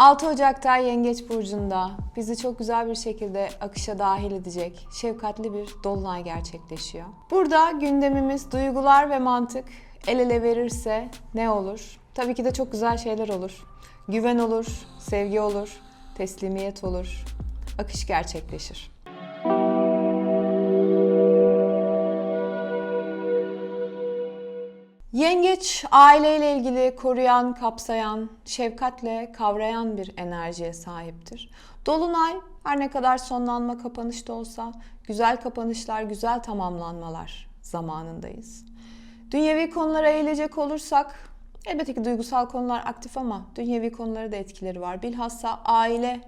6 Ocak'ta Yengeç Burcu'nda bizi çok güzel bir şekilde akışa dahil edecek şefkatli bir dolunay gerçekleşiyor. Burada gündemimiz duygular ve mantık el ele verirse ne olur? Tabii ki de çok güzel şeyler olur. Güven olur, sevgi olur, teslimiyet olur, akış gerçekleşir. Yengeç aileyle ilgili koruyan, kapsayan, şefkatle kavrayan bir enerjiye sahiptir. Dolunay her ne kadar sonlanma kapanışta olsa güzel kapanışlar, güzel tamamlanmalar zamanındayız. Dünyevi konulara eğilecek olursak elbette ki duygusal konular aktif ama dünyevi konulara da etkileri var. Bilhassa aile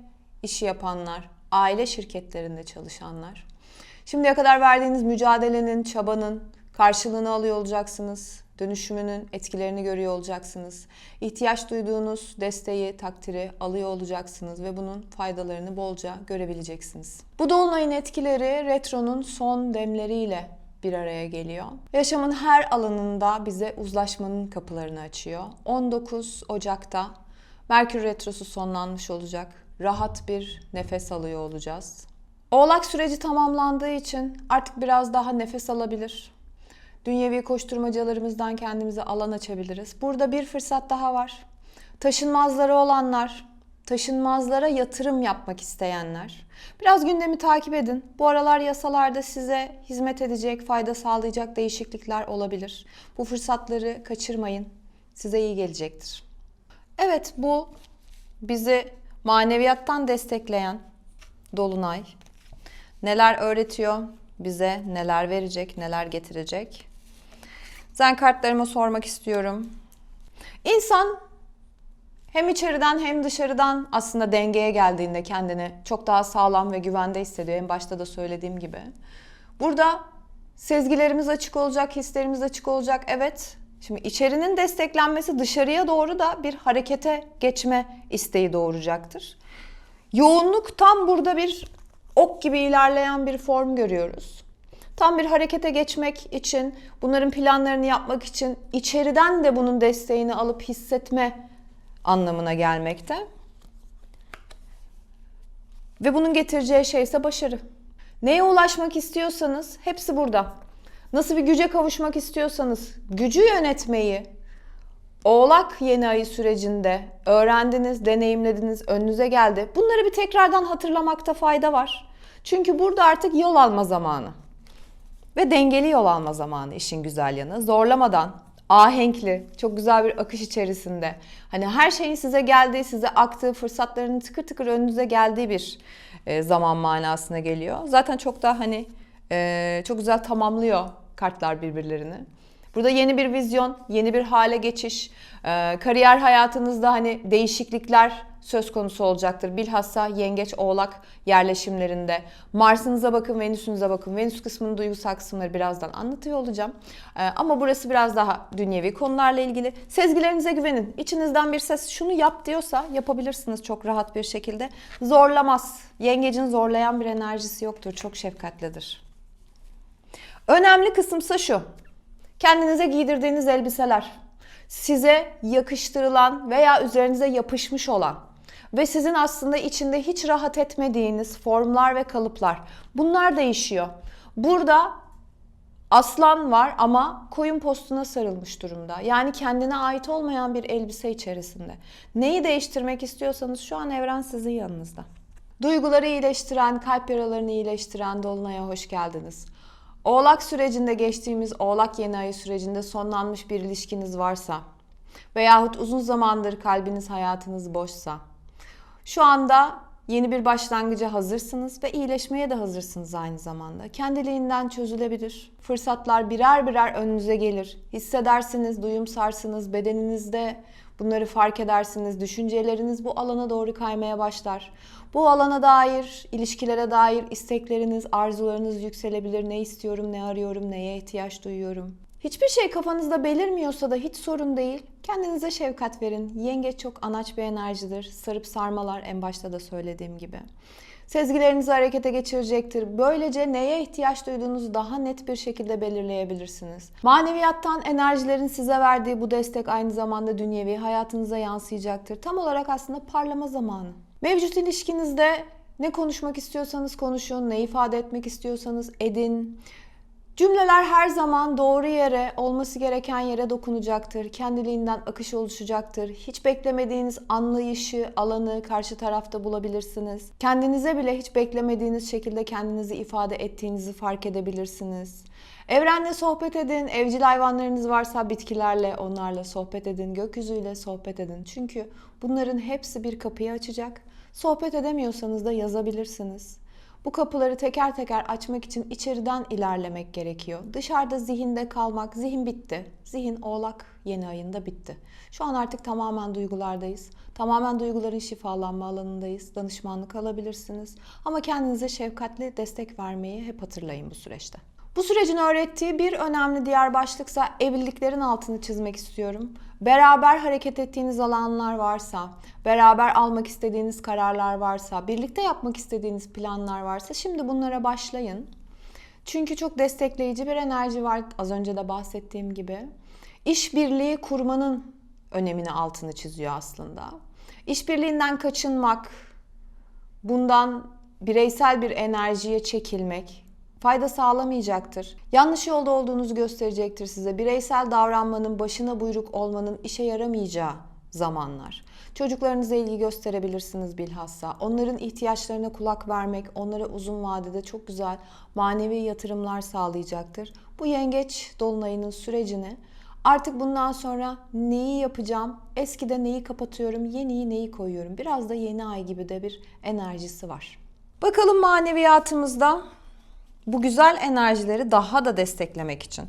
işi yapanlar, aile şirketlerinde çalışanlar. Şimdiye kadar verdiğiniz mücadelenin, çabanın karşılığını alıyor olacaksınız. Dönüşümünün etkilerini görüyor olacaksınız. İhtiyaç duyduğunuz desteği, takdiri alıyor olacaksınız ve bunun faydalarını bolca görebileceksiniz. Bu dolunayın etkileri retronun son demleriyle bir araya geliyor. Yaşamın her alanında bize uzlaşmanın kapılarını açıyor. 19 Ocak'ta Merkür Retrosu sonlanmış olacak. Rahat bir nefes alıyor olacağız. Oğlak süreci tamamlandığı için artık biraz daha nefes alabilir. Dünyevi koşturmacalarımızdan kendimize alan açabiliriz. Burada bir fırsat daha var. Taşınmazları olanlar, taşınmazlara yatırım yapmak isteyenler. Biraz gündemi takip edin. Bu aralar yasalarda size hizmet edecek, fayda sağlayacak değişiklikler olabilir. Bu fırsatları kaçırmayın. Size iyi gelecektir. Evet bu bizi maneviyattan destekleyen Dolunay neler öğretiyor, bize neler verecek, neler getirecek. Zen kartlarıma sormak istiyorum. İnsan hem içeriden hem dışarıdan aslında dengeye geldiğinde kendini çok daha sağlam ve güvende hissediyor. En başta da söylediğim gibi. Burada sezgilerimiz açık olacak, hislerimiz açık olacak. Evet. Şimdi içerinin desteklenmesi dışarıya doğru da bir harekete geçme isteği doğuracaktır. Yoğunluk tam burada bir ok gibi ilerleyen bir form görüyoruz. Tam bir harekete geçmek için, bunların planlarını yapmak için içeriden de bunun desteğini alıp hissetme anlamına gelmekte. Ve bunun getireceği şey ise başarı. Neye ulaşmak istiyorsanız hepsi burada. Nasıl bir güce kavuşmak istiyorsanız gücü yönetmeyi Oğlak yeni ayı sürecinde öğrendiniz, deneyimlediniz, önünüze geldi. Bunları bir tekrardan hatırlamakta fayda var. Çünkü burada artık yol alma zamanı. Ve dengeli yol alma zamanı işin güzel yanı. Zorlamadan, ahenkli, çok güzel bir akış içerisinde. Hani her şeyin size geldiği, size aktığı, fırsatlarının tıkır tıkır önünüze geldiği bir e, zaman manasına geliyor. Zaten çok da hani e, çok güzel tamamlıyor kartlar birbirlerini. Burada yeni bir vizyon, yeni bir hale geçiş, e, kariyer hayatınızda hani değişiklikler söz konusu olacaktır. Bilhassa yengeç oğlak yerleşimlerinde. Mars'ınıza bakın, Venüs'ünüze bakın. Venüs kısmının duygusal kısımları birazdan anlatıyor olacağım. E, ama burası biraz daha dünyevi konularla ilgili. Sezgilerinize güvenin. İçinizden bir ses şunu yap diyorsa yapabilirsiniz çok rahat bir şekilde. Zorlamaz. Yengecin zorlayan bir enerjisi yoktur. Çok şefkatlidir. Önemli kısımsa şu. Kendinize giydirdiğiniz elbiseler, size yakıştırılan veya üzerinize yapışmış olan ve sizin aslında içinde hiç rahat etmediğiniz formlar ve kalıplar. Bunlar değişiyor. Burada aslan var ama koyun postuna sarılmış durumda. Yani kendine ait olmayan bir elbise içerisinde. Neyi değiştirmek istiyorsanız şu an evren sizin yanınızda. Duyguları iyileştiren, kalp yaralarını iyileştiren Dolunay'a hoş geldiniz. Oğlak sürecinde geçtiğimiz Oğlak yeni ayı sürecinde sonlanmış bir ilişkiniz varsa veyahut uzun zamandır kalbiniz hayatınız boşsa şu anda yeni bir başlangıca hazırsınız ve iyileşmeye de hazırsınız aynı zamanda. Kendiliğinden çözülebilir. Fırsatlar birer birer önünüze gelir. Hissedersiniz, duyumsarsınız, bedeninizde bunları fark edersiniz. Düşünceleriniz bu alana doğru kaymaya başlar. Bu alana dair, ilişkilere dair istekleriniz, arzularınız yükselebilir. Ne istiyorum, ne arıyorum, neye ihtiyaç duyuyorum. Hiçbir şey kafanızda belirmiyorsa da hiç sorun değil. Kendinize şefkat verin. Yengeç çok anaç bir enerjidir. Sarıp sarmalar en başta da söylediğim gibi. Sezgilerinizi harekete geçirecektir. Böylece neye ihtiyaç duyduğunuzu daha net bir şekilde belirleyebilirsiniz. Maneviyattan enerjilerin size verdiği bu destek aynı zamanda dünyevi hayatınıza yansıyacaktır. Tam olarak aslında parlama zamanı. Mevcut ilişkinizde ne konuşmak istiyorsanız konuşun, ne ifade etmek istiyorsanız edin. Cümleler her zaman doğru yere, olması gereken yere dokunacaktır. Kendiliğinden akış oluşacaktır. Hiç beklemediğiniz anlayışı, alanı karşı tarafta bulabilirsiniz. Kendinize bile hiç beklemediğiniz şekilde kendinizi ifade ettiğinizi fark edebilirsiniz. Evrenle sohbet edin. Evcil hayvanlarınız varsa bitkilerle, onlarla sohbet edin. Gökyüzüyle sohbet edin. Çünkü bunların hepsi bir kapıyı açacak. Sohbet edemiyorsanız da yazabilirsiniz. Bu kapıları teker teker açmak için içeriden ilerlemek gerekiyor. Dışarıda zihinde kalmak, zihin bitti. Zihin oğlak yeni ayında bitti. Şu an artık tamamen duygulardayız. Tamamen duyguların şifalanma alanındayız. Danışmanlık alabilirsiniz. Ama kendinize şefkatli destek vermeyi hep hatırlayın bu süreçte. Bu sürecin öğrettiği bir önemli diğer başlıksa evliliklerin altını çizmek istiyorum. Beraber hareket ettiğiniz alanlar varsa, beraber almak istediğiniz kararlar varsa, birlikte yapmak istediğiniz planlar varsa şimdi bunlara başlayın. Çünkü çok destekleyici bir enerji var az önce de bahsettiğim gibi. İşbirliği kurmanın önemini altını çiziyor aslında. İşbirliğinden kaçınmak, bundan bireysel bir enerjiye çekilmek, fayda sağlamayacaktır. Yanlış yolda olduğunuzu gösterecektir size. Bireysel davranmanın, başına buyruk olmanın işe yaramayacağı zamanlar. Çocuklarınıza ilgi gösterebilirsiniz bilhassa. Onların ihtiyaçlarına kulak vermek, onlara uzun vadede çok güzel manevi yatırımlar sağlayacaktır. Bu yengeç dolunayının sürecini artık bundan sonra neyi yapacağım, eskide neyi kapatıyorum, yeniyi neyi koyuyorum. Biraz da yeni ay gibi de bir enerjisi var. Bakalım maneviyatımızda bu güzel enerjileri daha da desteklemek için.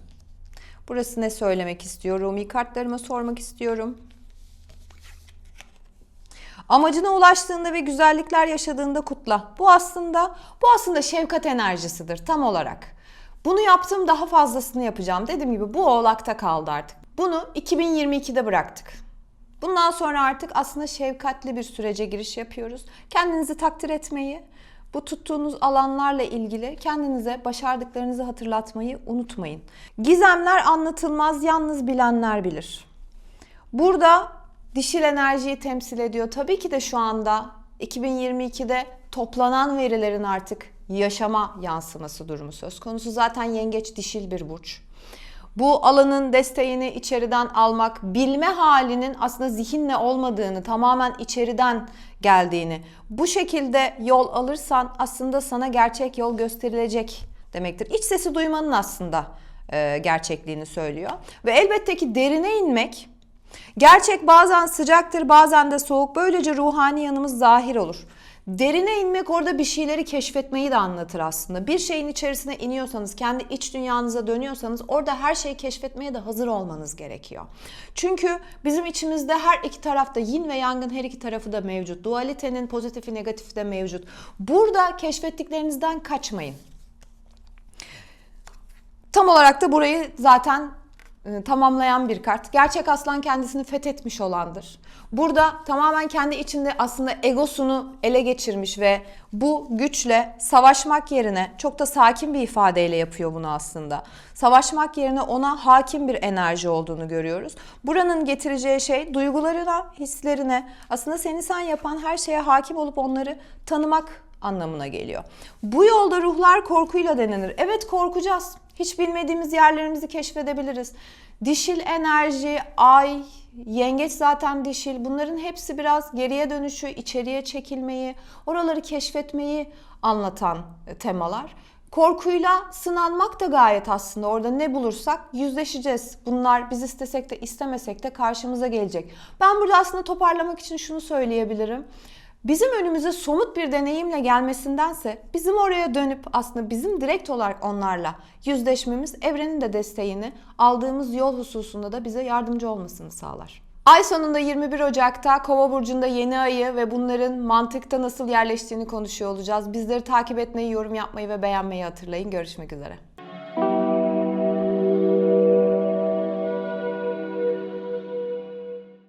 Burası ne söylemek istiyor? Rumi kartlarıma sormak istiyorum. Amacına ulaştığında ve güzellikler yaşadığında kutla. Bu aslında bu aslında şefkat enerjisidir tam olarak. Bunu yaptım daha fazlasını yapacağım. Dediğim gibi bu oğlakta kaldı artık. Bunu 2022'de bıraktık. Bundan sonra artık aslında şefkatli bir sürece giriş yapıyoruz. Kendinizi takdir etmeyi, bu tuttuğunuz alanlarla ilgili kendinize başardıklarınızı hatırlatmayı unutmayın. Gizemler anlatılmaz, yalnız bilenler bilir. Burada dişil enerjiyi temsil ediyor. Tabii ki de şu anda 2022'de toplanan verilerin artık yaşama yansıması durumu söz konusu. Zaten yengeç dişil bir burç. Bu alanın desteğini içeriden almak, bilme halinin aslında zihinle olmadığını, tamamen içeriden geldiğini, bu şekilde yol alırsan aslında sana gerçek yol gösterilecek demektir. İç sesi duymanın aslında e, gerçekliğini söylüyor. Ve elbette ki derine inmek, gerçek bazen sıcaktır, bazen de soğuk. Böylece ruhani yanımız zahir olur. Derine inmek orada bir şeyleri keşfetmeyi de anlatır aslında. Bir şeyin içerisine iniyorsanız, kendi iç dünyanıza dönüyorsanız orada her şeyi keşfetmeye de hazır olmanız gerekiyor. Çünkü bizim içimizde her iki tarafta yin ve yangın her iki tarafı da mevcut. Dualitenin pozitifi negatifi de mevcut. Burada keşfettiklerinizden kaçmayın. Tam olarak da burayı zaten tamamlayan bir kart. Gerçek aslan kendisini fethetmiş olandır. Burada tamamen kendi içinde aslında egosunu ele geçirmiş ve bu güçle savaşmak yerine çok da sakin bir ifadeyle yapıyor bunu aslında. Savaşmak yerine ona hakim bir enerji olduğunu görüyoruz. Buranın getireceği şey duygularına, hislerine, aslında seni sen yapan her şeye hakim olup onları tanımak anlamına geliyor. Bu yolda ruhlar korkuyla denenir. Evet korkacağız. Hiç bilmediğimiz yerlerimizi keşfedebiliriz. Dişil enerji, ay, yengeç zaten dişil. Bunların hepsi biraz geriye dönüşü, içeriye çekilmeyi, oraları keşfetmeyi anlatan temalar. Korkuyla sınanmak da gayet aslında orada ne bulursak yüzleşeceğiz. Bunlar biz istesek de istemesek de karşımıza gelecek. Ben burada aslında toparlamak için şunu söyleyebilirim. Bizim önümüze somut bir deneyimle gelmesindense bizim oraya dönüp aslında bizim direkt olarak onlarla yüzleşmemiz evrenin de desteğini aldığımız yol hususunda da bize yardımcı olmasını sağlar. Ay sonunda 21 Ocak'ta Kova burcunda yeni ayı ve bunların mantıkta nasıl yerleştiğini konuşuyor olacağız. Bizleri takip etmeyi, yorum yapmayı ve beğenmeyi hatırlayın. Görüşmek üzere.